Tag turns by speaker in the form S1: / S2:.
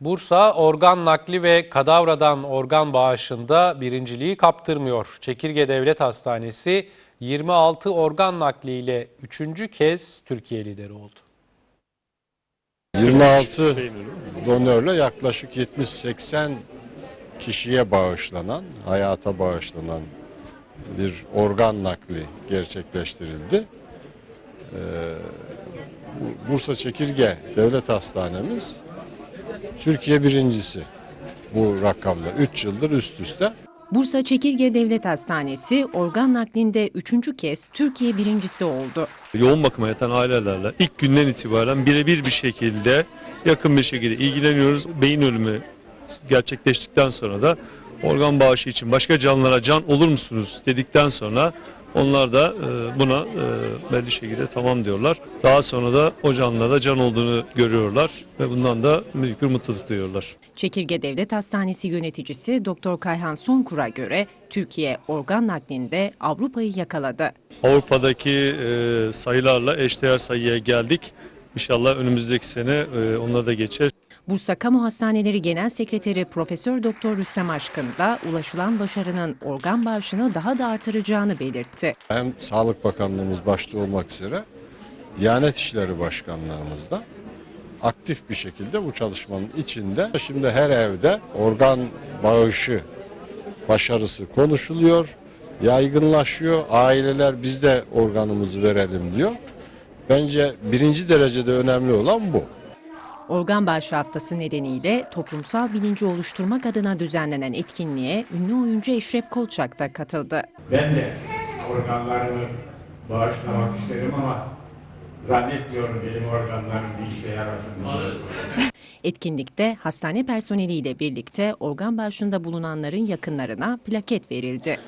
S1: Bursa organ nakli ve kadavradan organ bağışında birinciliği kaptırmıyor. Çekirge Devlet Hastanesi 26 organ nakliyle üçüncü kez Türkiye lideri oldu.
S2: 26 donörle yaklaşık 70-80 kişiye bağışlanan, hayata bağışlanan bir organ nakli gerçekleştirildi. Ee, Bu- Bursa Çekirge Devlet Hastanemiz Türkiye birincisi bu rakamla 3 yıldır üst üste.
S3: Bursa Çekirge Devlet Hastanesi organ naklinde üçüncü kez Türkiye birincisi oldu.
S4: yoğun bakıma yatan ailelerle ilk günden itibaren birebir bir şekilde yakın bir şekilde ilgileniyoruz. Beyin ölümü gerçekleştikten sonra da organ bağışı için başka canlılara can olur musunuz dedikten sonra onlar da e, buna e, belli şekilde tamam diyorlar. Daha sonra da o canlılarda can olduğunu görüyorlar ve bundan da büyük bir mutluluk duyuyorlar.
S3: Çekirge Devlet Hastanesi yöneticisi Doktor Kayhan Sonkur'a göre Türkiye organ naklinde Avrupa'yı yakaladı.
S4: Avrupa'daki e, sayılarla eşdeğer sayıya geldik. İnşallah önümüzdeki sene e, onları da geçer.
S3: Bursa Kamu Hastaneleri Genel Sekreteri Profesör Doktor Rüstem Aşkın da ulaşılan başarının organ bağışını daha da artıracağını belirtti.
S2: Hem Sağlık Bakanlığımız başta olmak üzere Diyanet İşleri Başkanlığımız da aktif bir şekilde bu çalışmanın içinde. Şimdi her evde organ bağışı başarısı konuşuluyor, yaygınlaşıyor. Aileler biz de organımızı verelim diyor. Bence birinci derecede önemli olan bu.
S3: Organ bağışı haftası nedeniyle toplumsal bilinci oluşturmak adına düzenlenen etkinliğe ünlü oyuncu Eşref Kolçak da katıldı.
S5: Ben de organlarımı bağışlamak isterim ama zannetmiyorum benim organlarım bir işe yarasın.
S3: Etkinlikte hastane personeliyle birlikte organ bağışında bulunanların yakınlarına plaket verildi.